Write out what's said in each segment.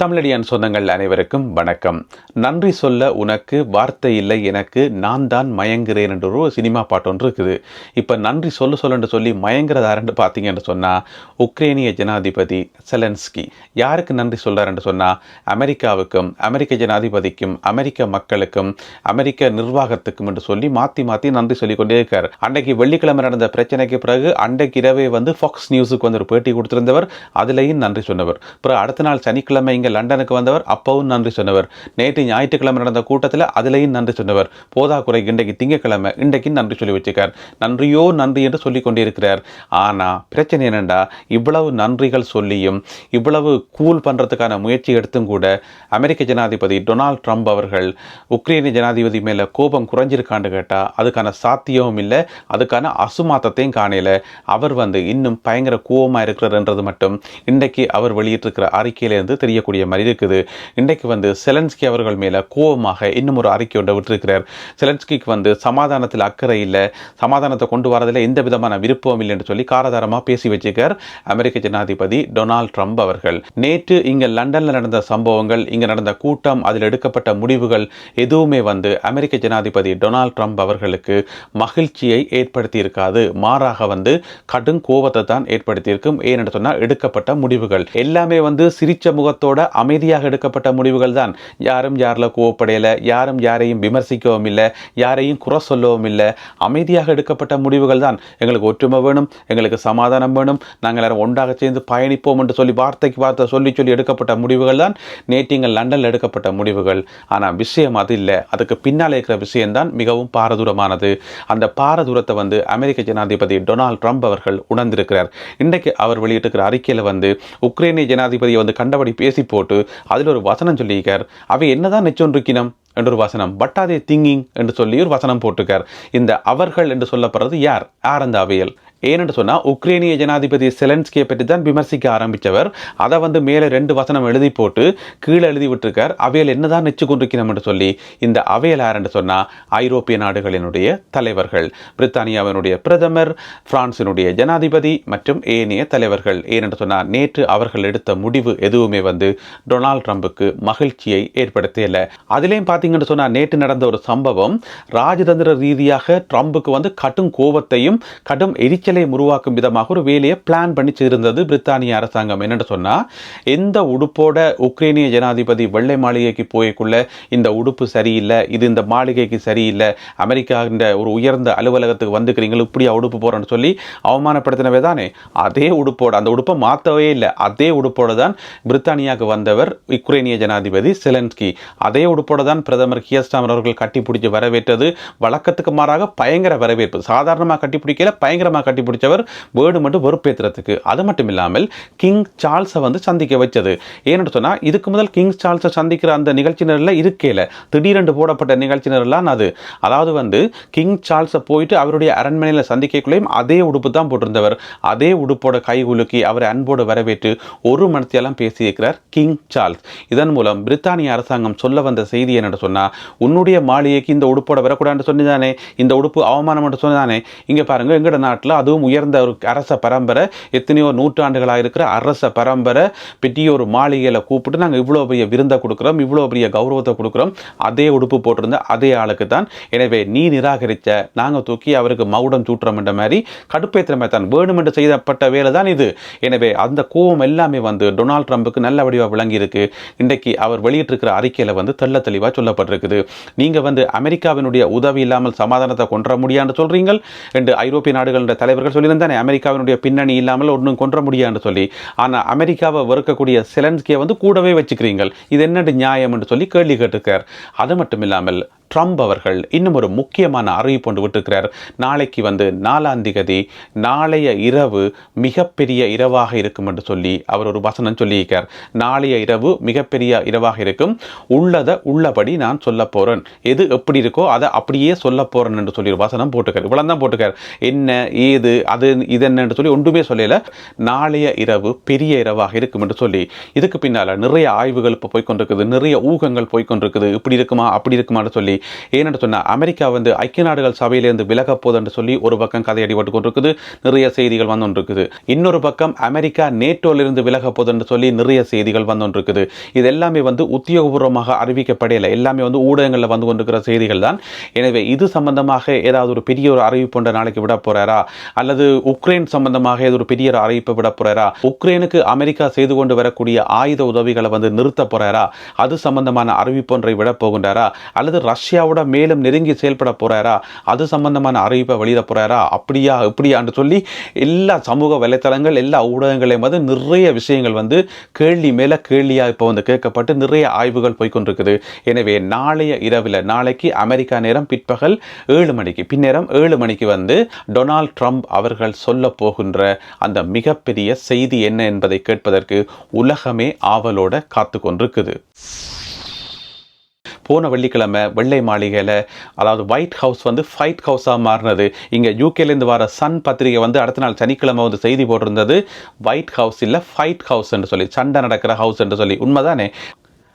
தமிழடியான் சொந்தங்கள் அனைவருக்கும் வணக்கம். நன்றி சொல்ல உனக்கு வார்த்தை இல்லை எனக்கு நான் தான் மயங்குறேன் என்ற ஒரு சினிமா பாட்டு ஒன்று இருக்குது. இப்போ நன்றி சொல்ல சொல்லன்னு சொல்லி மயங்குறதாருன்னு பார்த்தீங்கன்னு சொன்னால் உக்ரைனிய ஜனாதிபதி செலன்ஸ்கி. யாருக்கு நன்றி சொல்கிறாருன்னு சொன்னால் அமெரிக்காவுக்கும் அமெரிக்க ஜனாதிபதிக்கும் அமெரிக்க மக்களுக்கும் அமெரிக்க நிர்வாகத்துக்கும் என்று சொல்லி மாற்றி மாற்றி நன்றி சொல்லிக்கொண்டே இருக்கார். அன்றைக்கு வெள்ளிக்கிழமை நடந்த பிரச்சனைக்கு பிறகு அன்றைக்கு இரவே வந்து ஃபாக்ஸ் நியூஸுக்கு வந்து ஒரு பேட்டி கொடுத்துருந்தவர் அதுலேயும் நன்றி சொன்னவர். பிறகு அடுத்த நாள் சனிக்கிழமை இங்கே லண்டனுக்கு வந்தவர் அப்பவும் நன்றி சொன்னவர். நேற்று ஞாயிற்றுக்கிழமை நடந்த கூட்டத்தில் அதிலையும் நன்றி சொன்னவர். போதாக்குறை இன்றைக்கு திங்கக்கிழமை இன்றைக்கு நன்றி சொல்லி வச்சிருக்கார் நன்றியோ நன்றி என்று சொல்லி கொண்டிருக்கிறார். ஆனால் பிரச்சனை என்னென்னா இவ்வளவு நன்றிகள் சொல்லியும் இவ்வளவு கூல் பண்ணுறதுக்கான முயற்சி எடுத்தும் கூட அமெரிக்க ஜனாதிபதி டொனால்ட் ட்ரம்ப் அவர்கள் உக்ரைனிய ஜனாதிபதி மேலே கோபம் குறைஞ்சிருக்கான்னு கேட்டால் அதுக்கான சாத்தியமும் இல்லை அதுக்கான அசுமாத்தத்தையும் காணல. அவர் வந்து இன்னும் பயங்கர கோபமாக என்றது மட்டும் இன்றைக்கு அவர் வெளியிட்டிருக்கிற அறிக்கையிலேருந்து தெரியக்கூடிய மாதிரி இருக்குது. இன்றைக்கு வந்து செலன்ஸ்கி அவர்கள் மேலே கோபமாக இன்னும் ஒரு அறிக்கை ஒன்றை விட்டிருக்கிறார். செலன்ஸ்கிக்கு வந்து சமாதானத்தில் அக்கறை இல்லை. சமாதானத்தை கொண்டு வரதில் எந்த விதமான விருப்பம் இல்லை என்று சொல்லி காரதாரமாக பேசி வச்சிருக்கார் அமெரிக்க ஜனாதிபதி டொனால்ட் ட்ரம்ப் அவர்கள். நேற்று இங்கே லண்டனில் நடந்த சம்பவங்கள் இங்கே நடந்த கூட்டம் அதில் எடுக்கப்பட்ட முடிவுகள் எதுவுமே வந்து அமெரிக்க ஜனாதிபதி டொனால்ட் ட்ரம்ப் அவர்களுக்கு மகிழ்ச்சியை ஏற்படுத்தி இருக்காது மாறாக வந்து கடும் கோபத்தை தான் ஏற்படுத்தியிருக்கும். ஏனென்று சொன்னால் எடுக்கப்பட்ட முடிவுகள். எல்லாமே வந்து சிரிச்ச முகத்தோட அமைதியாக எடுக்கப்பட்ட முடிவுகள் தான் யாரும் யாரில் கோவப்படையலை யாரும் யாரையும் விமர்சிக்கவும் இல்லை யாரையும் குறை சொல்லவும் இல்லை. அமைதியாக எடுக்கப்பட்ட முடிவுகள் தான் எங்களுக்கு ஒற்றுமை வேணும் எங்களுக்கு சமாதானம் வேணும். நாங்கள் எல்லாரும் ஒன்றாக சேர்ந்து பயணிப்போம் என்று சொல்லி வார்த்தைக்கு வார்த்தை சொல்லி சொல்லி எடுக்கப்பட்ட முடிவுகள் தான் நேற்று லண்டனில் எடுக்கப்பட்ட முடிவுகள். ஆனால் விஷயம் அது இல்லை. அதுக்கு பின்னால் இருக்கிற விஷயம்தான் மிகவும் பாரதூரமானது. அந்த பாரதூரத்தை வந்து அமெரிக்க ஜனாதிபதி டொனால்ட் ட்ரம்ப் அவர்கள் உணர்ந்திருக்கிறார். இன்றைக்கு அவர் வெளியிட்டிருக்கிற அறிக்கையில் வந்து உக்ரைனிய ஜனாதிபதியை வந்து கண்டபடி பேசி போட்டு அதில் ஒரு வசனம் சொல்லியிருக்கார். அவை என்னதான் நெச்சொன்றிக்கணும் என்ற ஒரு வசனம். பட்டாதே திங்கிங் என்று சொல்லி ஒரு வசனம் போட்டிருக்கார். இந்த அவர்கள் என்று சொல்லப்படுறது யார்? யார் அந்த அவையல். ஏனென்று சொன்னால் உக்ரைனிய ஜனாதிபதி செலன்ஸ்கியை பற்றி தான் விமர்சிக்க ஆரம்பித்தவர். அதை வந்து மேலே ரெண்டு வசனம் எழுதி போட்டு கீழே எழுதி விட்டுருக்கார். அவையல் என்னதான் நெச்சு கொண்டிருக்கணும் என்று சொல்லி இந்த அவையல் யார் சொன்னால் ஐரோப்பிய நாடுகளினுடைய தலைவர்கள். பிரித்தானியாவினுடைய பிரதமர் பிரான்சினுடைய ஜனாதிபதி மற்றும் ஏனைய தலைவர்கள். ஏனென்று சொன்னால் நேற்று அவர்கள் எடுத்த முடிவு எதுவுமே வந்து டொனால்ட் ட்ரம்புக்கு மகிழ்ச்சியை ஏற்படுத்தல. அதுலேயும் பார்த்தீங்கன்னு சொன்னால் நேற்று நடந்த ஒரு சம்பவம் ராஜதந்திர ரீதியாக ட்ரம்புக்கு வந்து கடும் கோபத்தையும் கடும் எரிச்சல் எரிச்சலை உருவாக்கும் விதமாக ஒரு வேலையை பிளான் பண்ணி செய்திருந்தது பிரித்தானிய அரசாங்கம். என்னென்னு சொன்னால் எந்த உடுப்போட உக்ரைனிய ஜனாதிபதி வெள்ளை மாளிகைக்கு போய்க்குள்ள இந்த உடுப்பு சரியில்லை இது இந்த மாளிகைக்கு சரியில்லை அமெரிக்காவின் ஒரு உயர்ந்த அலுவலகத்துக்கு வந்துக்கிறீங்க இப்படியா உடுப்பு போகிறேன்னு சொல்லி அவமானப்படுத்தினவே தானே. அதே உடுப்போட அந்த உடுப்பை மாற்றவே இல்லை. அதே உடுப்போட தான் பிரித்தானியாவுக்கு வந்தவர் உக்ரைனிய ஜனாதிபதி செலன்ஸ்கி. அதே உடுப்போட தான் பிரதமர் கியஸ்டாமர் அவர்கள் கட்டி பிடிச்சி வரவேற்றது. வழக்கத்துக்கு மாறாக பயங்கர வரவேற்பு. சாதாரணமாக கட்டி பிடிக்கல பயங்கரமாக கட்டி பிடிச்சவர் வேர்டு மட்டும் வெறுப்பேற்றுறதுக்கு அது மட்டும் இல்லாமல் கிங் சார்ல்ஸை வந்து சந்திக்க வச்சது ஏன்னு சொன்னால் இதுக்கு முதல் கிங் சார்ல்ஸை சந்திக்கிற அந்த நிகழ்ச்சியினரில் இருக்கேல திடீரென்று போடப்பட்ட நிகழ்ச்சியினர்லாம் அது. அதாவது வந்து கிங் சார்ல்ஸை போயிட்டு அவருடைய அரண்மனையில் சந்திக்கக்குள்ளேயும் அதே உடுப்பு தான் போட்டிருந்தவர். அதே உடுப்போட கை குலுக்கி அவரை அன்போடு வரவேற்று ஒரு மனத்தையெல்லாம் பேசியிருக்கிறார் கிங் சார்ல்ஸ். இதன் மூலம் பிரித்தானிய அரசாங்கம் சொல்ல வந்த செய்தி என்னென்னு சொன்னால் உன்னுடைய மாளிகைக்கு இந்த உடுப்போட வரக்கூடாதுன்னு சொன்னதானே இந்த உடுப்பு அவமானம் சொன்னதானே இங்கே பாருங்க எங்களோட நாட்டில் அதுவும் உயர்ந்த ஒரு அரச பரம்பரை. எத்தனையோ நூற்றாண்டுகளாக இருக்கிற அரச பரம்பரை. பெரிய ஒரு மாளிகையில் கூப்பிட்டு நாங்கள் இவ்வளோ பெரிய விருந்தை கொடுக்குறோம் இவ்வளோ பெரிய கௌரவத்தை கொடுக்குறோம். அதே உடுப்பு போட்டிருந்த அதே ஆளுக்கு தான் எனவே நீ நிராகரித்த நாங்கள் தூக்கி அவருக்கு மகுடம் சூட்டுறோம் என்ற மாதிரி கடுப்பேற்றுற தான். வேணுமென்று செய்யப்பட்ட வேலை தான் இது. எனவே அந்த கோபம் எல்லாமே வந்து டொனால்ட் ட்ரம்புக்கு நல்ல வடிவாக விளங்கியிருக்கு. இன்றைக்கு அவர் வெளியிட்டிருக்கிற அறிக்கையில் வந்து தெள்ள தெளிவாக சொல்லப்பட்டிருக்குது. நீங்கள் வந்து அமெரிக்காவினுடைய உதவி இல்லாமல் சமாதானத்தை கொன்ற முடியான்னு சொல்கிறீங்க ரெண்டு ஐரோப்பிய நாடுகளின் தலைவர் இவர்கள் சொல்லியிருந்தானே அமெரிக்காவினுடைய பின்னணி இல்லாமல் ஒன்றும் கொன்ற முடியாதுன்னு சொல்லி. ஆனால் அமெரிக்காவை வெறுக்கக்கூடிய செலன்ஸ்கியை வந்து கூடவே வச்சுக்கிறீங்கள் இது என்னட்டு நியாயம் என்று சொல்லி கேள்வி கேட்டிருக்கார். அது மட்டும் இல்லாமல் ட்ரம்ப் அவர்கள் இன்னும் ஒரு முக்கியமான அறிவிப்பு ஒன்று விட்டிருக்கிறார். நாளைக்கு வந்து நாலாம் திகதி நாளைய இரவு மிகப்பெரிய இரவாக இருக்கும் என்று சொல்லி அவர் ஒரு வசனம் சொல்லியிருக்கார். நாளைய இரவு மிகப்பெரிய இரவாக இருக்கும். உள்ளதை உள்ளபடி நான் சொல்ல போகிறேன் எது எப்படி இருக்கோ அதை அப்படியே சொல்ல போகிறேன் என்று சொல்லி ஒரு வசனம் போட்டுக்கார் இவ்வளோ தான் போட்டுக்கார் என்ன ஏது அது இது என்னன்னு சொல்லி ஒன்றுமே சொல்லல. நாளைய இரவு பெரிய இரவாக இருக்கும் என்று சொல்லி. இதுக்கு பின்னால் நிறைய ஆய்வுகள் இப்போ போய்கொண்டிருக்குது நிறைய ஊகங்கள் போய்க்கொண்டிருக்குது. இப்படி இருக்குமா அப்படி இருக்குமான்னு சொல்லி ஏன்னு சொன்னால் அமெரிக்கா வந்து ஐக்கிய நாடுகள் சபையிலிருந்து விலகப்போதுன்னு சொல்லி ஒரு பக்கம் கதை அடிபட்டு கொண்டிருக்குது நிறைய செய்திகள் வந்து இன்னொரு பக்கம் அமெரிக்கா நேட்டோலிருந்து விலகப்போதுன்னு சொல்லி நிறைய செய்திகள் வந்து கொண்டிருக்குது இது எல்லாமே வந்து உத்தியோகபூர்வமாக அறிவிக்கப்படையில எல்லாமே வந்து ஊடகங்களில் வந்து கொண்டிருக்கிற செய்திகள் தான். எனவே இது சம்பந்தமாக ஏதாவது ஒரு பெரிய ஒரு அறிவிப்பு ஒன்றை நாளைக்கு விட போறாரா? அல்லது உக்ரைன் சம்பந்தமாக ஏதோ ஒரு பெரிய ஒரு அறிவிப்பை விட போறாரா? உக்ரைனுக்கு அமெரிக்கா செய்து கொண்டு வரக்கூடிய ஆயுத உதவிகளை வந்து நிறுத்த போறாரா? அது சம்பந்தமான அறிவிப்பு ஒன்றை விட போகின்றாரா? அல்லது ரஷ்யாவோட மேலும் நெருங்கி செயல்பட போகிறாரா அது சம்பந்தமான அறிவிப்பை வெளியிட போகிறாரா அப்படியா இப்படியான்னு சொல்லி எல்லா சமூக வலைத்தளங்கள் எல்லா ஊடகங்களையும் வந்து நிறைய விஷயங்கள் வந்து கேள்வி மேலே கேள்வியாக இப்போ வந்து கேட்கப்பட்டு நிறைய ஆய்வுகள் போய்கொண்டிருக்குது. எனவே நாளைய இரவில் நாளைக்கு அமெரிக்கா நேரம் பிற்பகல் ஏழு மணிக்கு பின்னேரம் ஏழு மணிக்கு வந்து டொனால்ட் ட்ரம்ப் அவர்கள் சொல்ல போகின்ற அந்த மிகப்பெரிய செய்தி என்ன என்பதை கேட்பதற்கு உலகமே ஆவலோட காத்து கொண்டிருக்குது போன வெள்ளிக்கிழமை வெள்ளை மாளிகையில் அதாவது ஒயிட் ஹவுஸ் வந்து ஃபைட் ஹவுஸாக மாறினது. இங்கே யூகேலேருந்து வர சன் பத்திரிகை வந்து அடுத்த நாள் சனிக்கிழமை வந்து செய்தி போட்டிருந்தது. ஒயிட் ஹவுஸ் இல்லை ஃபைட் ஹவுஸ் என்று சொல்லி சண்டை நடக்கிற ஹவுஸ் என்று சொல்லி. உண்மைதானே?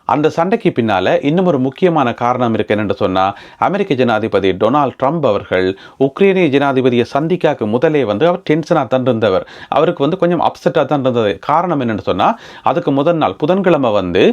அந்த சண்டைக்கு பின்னால் இன்னும் ஒரு முக்கியமான காரணம் இருக்கு என்னென்று சொன்னால் அமெரிக்க ஜனாதிபதி டொனால்ட் ட்ரம்ப் அவர்கள் உக்ரைனிய ஜனாதிபதியை சந்திக்காக்கு முதலே வந்து அவர் டென்ஷனாக தான் இருந்தவர். அவருக்கு வந்து கொஞ்சம் அப்செட்டாக தான் இருந்தது. காரணம் என்னென்னு சொன்னால் அதுக்கு முதல் நாள் புதன்கிழமை வந்து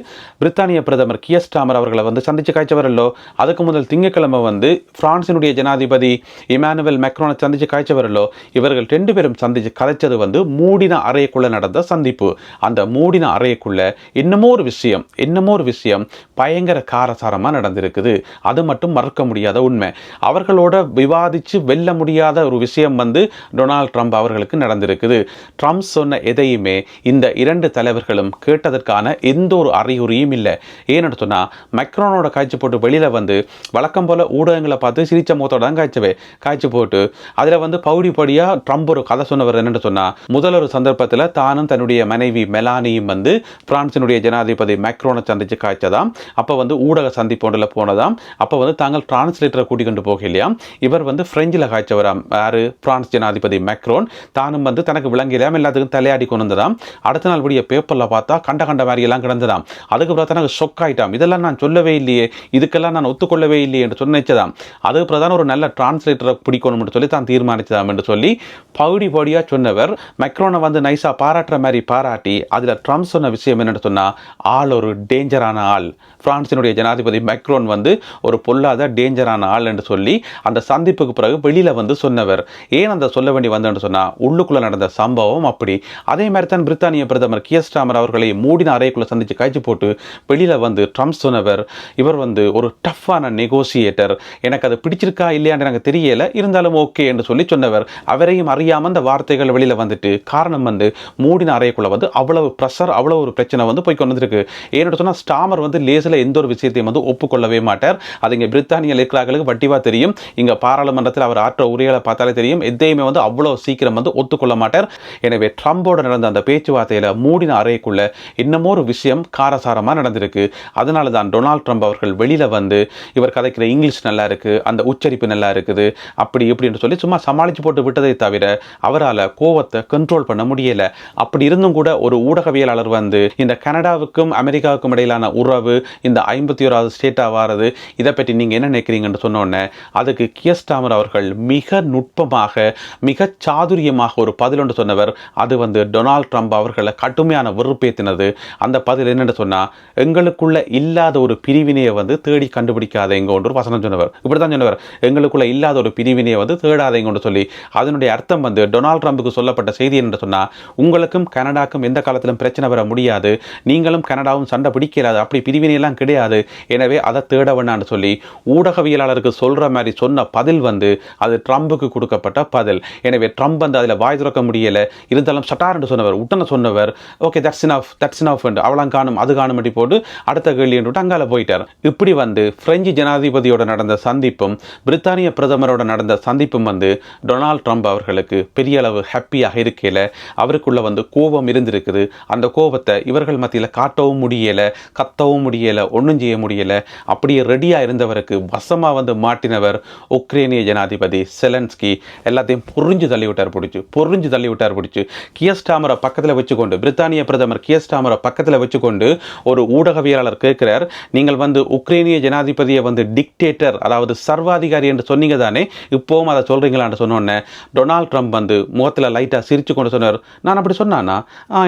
பிரித்தானிய பிரதமர் கியஸ்டாமர் அவர்களை வந்து சந்திச்சு காய்ச்சவரல்லோ அதுக்கு முதல் திங்கட்கிழமை வந்து பிரான்சினுடைய ஜனாதிபதி இமானுவல் மெக்ரோனை சந்திச்சு காய்ச்சவரல்லோ இவர்கள் ரெண்டு பேரும் சந்திச்சு கதைச்சது வந்து மூடின அறைக்குள்ள நடந்த சந்திப்பு. அந்த மூடின அறைக்குள்ள இன்னமும் ஒரு விஷயம் இன்னமும் ஒரு விஷயம் பயங்கர காரசாரமாக நடந்திருக்குது. அது மட்டும் மறக்க முடியாத உண்மை. அவர்களோட விவாதித்து வெல்ல முடியாத ஒரு விஷயம் வந்து டொனால்ட் ட்ரம்ப் அவர்களுக்கு நடந்திருக்குது. ட்ரம்ப் சொன்ன எதையுமே இந்த இரண்டு தலைவர்களும் கேட்டதற்கான எந்த ஒரு அறிகுறியும் இல்லை. ஏன்னு சொன்னால் மைக்ரோனோட காய்ச்சி போட்டு வெளியில் வந்து வழக்கம் போல் ஊடகங்களை பார்த்து சிரிச்ச முகத்தோட தான் காய்ச்சவே காய்ச்சி போட்டு அதில் வந்து பவுடி படியாக ட்ரம்ப் ஒரு கதை சொன்னவர் என்னென்னு சொன்னால் முதல் ஒரு சந்தர்ப்பத்தில் தானும் தன்னுடைய மனைவி மெலானியும் வந்து பிரான்சினுடைய ஜனாதிபதி மேக்ரோனை சந்திச்சு காய்ச்சதாம் அப்போ வந்து ஊடக சந்திப்பு ஒன்றில் போனதாம். அப்போ வந்து தாங்கள் டிரான்ஸ்லேட்டரை கூட்டிக் கொண்டு போகலையாம் இவர் வந்து பிரெஞ்சில் காய்ச்சவராம் யாரு? பிரான்ஸ் ஜனாதிபதி மேக்ரோன். தானும் வந்து தனக்கு விளங்கிலாம் எல்லாத்துக்கும் தலையாடி கொண்டு வந்ததாம் அடுத்த நாள் விடிய பேப்பரில் பார்த்தா கண்ட கண்ட மாதிரி எல்லாம் கிடந்ததாம். அதுக்கப்புறம் தனக்கு ஷொக் ஆயிட்டாம். இதெல்லாம் நான் சொல்லவே இல்லையே. இதுக்கெல்லாம் நான் ஒத்துக்கொள்ளவே இல்லையே என்று சொன்னிச்சதாம் அதுக்கு தான் ஒரு நல்ல டிரான்ஸ்லேட்டரை பிடிக்கணும்னு சொல்லி தான் தீர்மானிச்சதாம் என்று சொல்லி பகுடி பகுடியாக சொன்னவர் மெக்ரோனை வந்து நைஸாக பாராட்டுற மாதிரி பாராட்டி அதில் ட்ரம்ப் சொன்ன விஷயம் என்னென்னு சொன்னால் ஆள் ஒரு டேஞ்சர் டேஞ்சரான ஆள். பிரான்சினுடைய ஜனாதிபதி மைக்ரோன் வந்து ஒரு பொல்லாத டேஞ்சரான ஆள் என்று சொல்லி அந்த சந்திப்புக்கு பிறகு வெளியில் வந்து சொன்னவர். ஏன் அந்த சொல்ல வேண்டி வந்தேன்னு சொன்னால் உள்ளுக்குள்ளே நடந்த சம்பவம் அப்படி. அதே மாதிரி தான் பிரித்தானிய பிரதமர் கியஸ்டாமர் அவர்களை மூடின அறைக்குள்ளே சந்தித்து காய்ச்சி போட்டு வெளியில் வந்து ட்ரம்ப் சொன்னவர். இவர் வந்து ஒரு டஃப்பான நெகோசியேட்டர் எனக்கு அது பிடிச்சிருக்கா இல்லையான்னு எனக்கு தெரியல இருந்தாலும் ஓகே என்று சொல்லி சொன்னவர். அவரையும் அறியாமல் அந்த வார்த்தைகள் வெளியில் வந்துட்டு காரணம் வந்து மூடின அறைக்குள்ளே வந்து அவ்வளவு ப்ரெஷர் அவ்வளோ ஒரு பிரச்சனை வந்து போய் கொண்டு வந்திருக்கு ஏன்னு சொன்னால் ஸ்டாமர் வந்து லேசில் எந்த ஒரு விஷயத்தையும் வந்து ஒப்புக்கொள்ளவே மாட்டார். அது இங்கே பிரித்தானியில் இருக்கிறார்களுக்கு வட்டிவாக தெரியும். இங்கே பாராளுமன்றத்தில் அவர் ஆற்ற உரைகளை பார்த்தாலே தெரியும். எதையுமே வந்து அவ்வளோ சீக்கிரம் வந்து ஒத்துக்கொள்ள மாட்டார். எனவே ட்ரம்போட நடந்த அந்த பேச்சுவார்த்தையில் மூடின அறைக்குள்ள இன்னமும் ஒரு விஷயம் காரசாரமாக நடந்திருக்கு. அதனால தான் டொனால்ட் ட்ரம்ப் அவர்கள் வெளியில் வந்து இவர் கதைக்கிற இங்கிலீஷ் நல்லா இருக்குது அந்த உச்சரிப்பு நல்லா இருக்குது அப்படி இப்படின்னு சொல்லி சும்மா சமாளித்து போட்டு விட்டதை தவிர அவரால் கோவத்தை கண்ட்ரோல் பண்ண முடியலை. அப்படி இருந்தும் கூட ஒரு ஊடகவியலாளர் வந்து இந்த கனடாவுக்கும் அமெரிக்காவுக்கும் இடையிலான உறவு இந்த ஐம்பத்தி ஓராவது ஸ்டேட்டாக வாரது இதை பற்றி நீங்கள் என்ன நினைக்கிறீங்கன்னு சொன்னோன்னே அதுக்கு கியஸ்டாமர் அவர்கள் மிக நுட்பமாக மிக சாதுரியமாக ஒரு பதில் ஒன்று சொன்னவர் அது வந்து டொனால்ட் ட்ரம்ப் அவர்களை கடுமையான வெறுப்பேற்றினது அந்த பதில் என்னென்னு சொன்னால் எங்களுக்குள்ள இல்லாத ஒரு பிரிவினையை வந்து தேடி கண்டுபிடிக்காதேங்க ஒரு வசனம் சொன்னவர். இப்படி தான் சொன்னவர். எங்களுக்குள்ள இல்லாத ஒரு பிரிவினையை வந்து தேடாதேங்கன்னு சொல்லி அதனுடைய அர்த்தம் வந்து டொனால்ட் ட்ரம்புக்கு சொல்லப்பட்ட செய்தி என்று சொன்னால் உங்களுக்கும் கனடாக்கும் எந்த காலத்திலும் பிரச்சனை வர முடியாது. நீங்களும் கனடாவும் சண்டை பிடிக்கிற கிடையாது. அப்படி பிரிவினையெல்லாம் கிடையாது. எனவே அதை தேட வேணான்னு சொல்லி ஊடகவியலாளருக்கு சொல்கிற மாதிரி சொன்ன பதில் வந்து அது ட்ரம்புக்கு கொடுக்கப்பட்ட பதில். எனவே ட்ரம்ப் வந்து அதில் வாய் திறக்க முடியலை. இருந்தாலும் சட்டார் என்று சொன்னவர் உடனே சொன்னவர் okay that's enough that's enough என்று அவளாம் காணும் அது காணும் அப்படி போட்டு அடுத்த கேள்வி என்று அங்கால போயிட்டார். இப்படி வந்து பிரெஞ்சு ஜனாதிபதியோட நடந்த சந்திப்பும் பிரித்தானிய பிரதமரோட நடந்த சந்திப்பும் வந்து டொனால்ட் ட்ரம்ப் அவர்களுக்கு பெரிய அளவு ஹாப்பியாக இருக்கையில் அவருக்குள்ள வந்து கோபம் இருந்திருக்குது. அந்த கோபத்தை இவர்கள் மத்தியில் காட்டவும் முடியலை. கத்தவும் முடியலை ஒன்றும் செய்ய முடியலை. அப்படியே ரெடியாக இருந்தவருக்கு வசமாக வந்து மாட்டினவர் உக்ரைனிய ஜனாதிபதி செலன்ஸ்கி. எல்லாத்தையும் பொறிஞ்சு தள்ளி விட்டார் பிடிச்சி பொறிஞ்சு தள்ளி விட்டார் பிடிச்சி. கியஸ்டாமரை பக்கத்தில் வச்சுக்கொண்டு பிரித்தானிய பிரதமர் கியஸ்டாமரை பக்கத்தில் வச்சுக்கொண்டு ஒரு ஊடகவியலாளர் கேட்கிறார் நீங்கள் வந்து உக்ரைனிய ஜனாதிபதியை வந்து டிக்டேட்டர் அதாவது சர்வாதிகாரி என்று சொன்னீங்க தானே? இப்போவும் அதை சொல்கிறீங்களான்னு சொன்னோன்னே டொனால்ட் ட்ரம்ப் வந்து முகத்தில் லைட்டாக சிரிச்சு கொண்டு சொன்னார். நான் அப்படி சொன்னானா?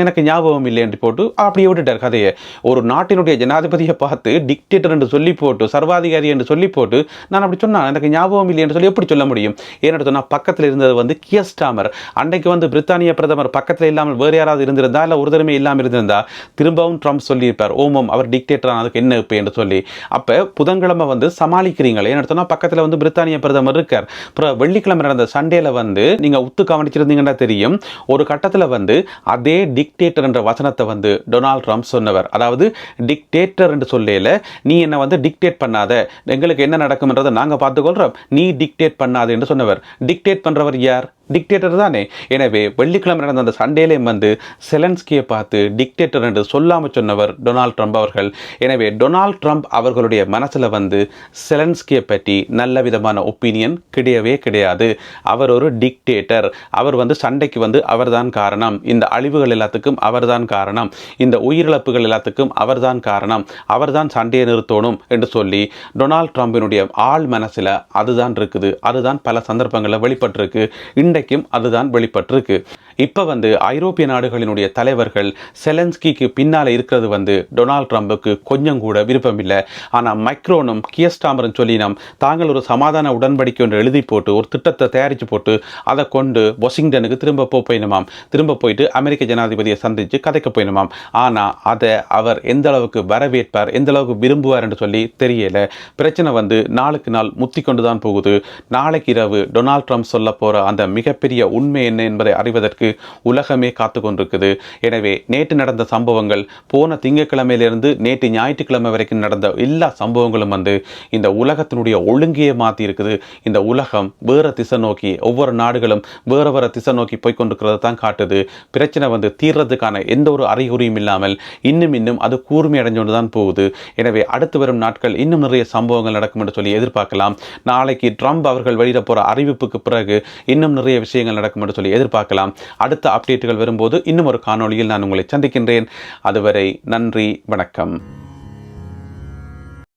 எனக்கு ஞாபகம் இல்லை என்று போட்டு அப்படியே விட்டுட்டார் கதையை. ஒரு நாட்டினுடைய ஜனாதிபதியை பார்த்து டிக்டேட்டர் என்று சொல்லி போட்டு சர்வாதிகாரி என்று சொல்லி போட்டு நான் அப்படி சொன்னேன் எனக்கு ஞாபகம் இல்லை என்று சொல்லி எப்படி சொல்ல முடியும்? ஏன்னு சொன்னால் பக்கத்தில் இருந்தது வந்து கியஸ்டாமர். அன்னைக்கு வந்து பிரித்தானிய பிரதமர் பக்கத்தில் இல்லாமல் வேறு யாராவது இருந்திருந்தா இல்லை ஒரு தடவை இல்லாமல் இருந்திருந்தா திரும்பவும் ட்ரம்ப் சொல்லியிருப்பார். ஓமம் அவர் டிக்டேட்டர் ஆனதுக்கு என்ன இப்போ? என்று சொல்லி. அப்போ புதன்கிழமை வந்து சமாளிக்கிறீங்களே? ஏன்னு சொன்னால் பக்கத்தில் வந்து பிரித்தானிய பிரதமர் இருக்கார். அப்புறம் வெள்ளிக்கிழமை நடந்த சண்டேல வந்து நீங்கள் உத்து கவனிச்சிருந்தீங்கன்னா தெரியும் ஒரு கட்டத்தில் வந்து அதே டிக்டேட்டர் என்ற வசனத்தை வந்து டொனால்ட் ட்ரம்ப் சொன்னவர். அதாவது டிக்டேட்டர் என்று சொல்லையில நீ என்ன வந்து டிக்டேட் பண்ணாத. எங்களுக்கு என்ன நடக்கும்ன்றதை நாங்கள் பார்த்துக்கொள்கிறோம் நீ டிக்டேட் பண்ணாத என்று சொன்னவர். டிக்டேட் பண்ணுறவர் யார்? டிக்டேட்டர் தானே. எனவே வெள்ளிக்கிழமை நடந்த அந்த சண்டேலையும் வந்து செலன்ஸ்கியை பார்த்து டிக்டேட்டர் என்று சொல்லாமல் சொன்னவர் டொனால்ட் ட்ரம்ப் அவர்கள். எனவே டொனால்ட் ட்ரம்ப் அவர்களுடைய மனசில் வந்து செலன்ஸ்கியை பற்றி நல்ல விதமான ஒப்பீனியன் கிடையவே கிடையாது. அவர் ஒரு டிக்டேட்டர் அவர் வந்து சண்டைக்கு வந்து அவர்தான் காரணம். இந்த அழிவுகள் எல்லாத்துக்கும் அவர்தான் காரணம். இந்த உயிரிழப்புகள் எல்லாத்துக்கும் அவர்தான் காரணம். அவர்தான் சண்டையை நிறுத்தணும் என்று சொல்லி டொனால்ட் ட்ரம்பினுடைய ஆள் மனசில் அதுதான் இருக்குது. அதுதான் பல சந்தர்ப்பங்களில் வெளிப்பட்டிருக்கு. இன்றைக்கும் அதுதான் வெளிப்பட்டிருக்கு. இப்போ வந்து ஐரோப்பிய நாடுகளினுடைய தலைவர்கள் செலன்ஸ்கிக்கு பின்னால் இருக்கிறது வந்து டொனால்ட் ட்ரம்புக்கு கொஞ்சம் கூட விருப்பம் இல்லை. ஆனால் மைக்ரோனும் கியஸ்டாமரும் சொல்லினோம் தாங்கள் ஒரு சமாதான உடன்படிக்கை ஒன்று எழுதி போட்டு ஒரு திட்டத்தை தயாரித்து போட்டு அதை கொண்டு வாஷிங்டனுக்கு திரும்ப போயினுமாம். திரும்ப போயிட்டு அமெரிக்க ஜனாதிபதியை சந்தித்து கதைக்க போயினுமாம். ஆனால் அதை அவர் எந்த அளவுக்கு வரவேற்பார் எந்த அளவுக்கு விரும்புவார் என்று சொல்லி தெரியல. பிரச்சனை வந்து நாளுக்கு நாள் முத்தி கொண்டு தான் போகுது. நாளைக்கு இரவு டொனால்ட் ட்ரம்ப் சொல்ல போகிற அந்த மிகப்பெரிய உண்மை என்ன என்பதை அறிவதற்கு உலகமே காத்து கொண்டிருக்குது எனவே நேற்று நடந்த சம்பவங்கள் போன திங்கட்கிழமையிலிருந்து நேற்று ஞாயிற்றுக்கிழமை வரைக்கும் நடந்த எல்லா சம்பவங்களும் வந்து இந்த உலகத்தினுடைய ஒழுங்கியை மாற்றி இருக்குது இந்த உலகம் வேறு திசை நோக்கி ஒவ்வொரு நாடுகளும் வேறு வேற திசை நோக்கி போய் கொண்டிருக்கிறத தான் காட்டுது. பிரச்சனை வந்து தீர்றதுக்கான எந்த ஒரு அறிகுறியும் இல்லாமல் இன்னும் இன்னும் அது கூர்மை அடைஞ்சோண்டு தான் போகுது. எனவே அடுத்து வரும் நாட்கள் இன்னும் நிறைய சம்பவங்கள் நடக்கும் என்று சொல்லி எதிர்பார்க்கலாம். நாளைக்கு ட்ரம்ப் அவர்கள் வெளியிட போகிற அறிவிப்புக்கு பிறகு இன்னும் நிறைய விஷயங்கள் நடக்கும் என்று சொல்லி எதிர்பார்க்கலாம். அடுத்த அப்டேட்டுகள் வரும்போது இன்னும் ஒரு காணொளியில் நான் உங்களை சந்திக்கின்றேன். அதுவரை நன்றி வணக்கம்.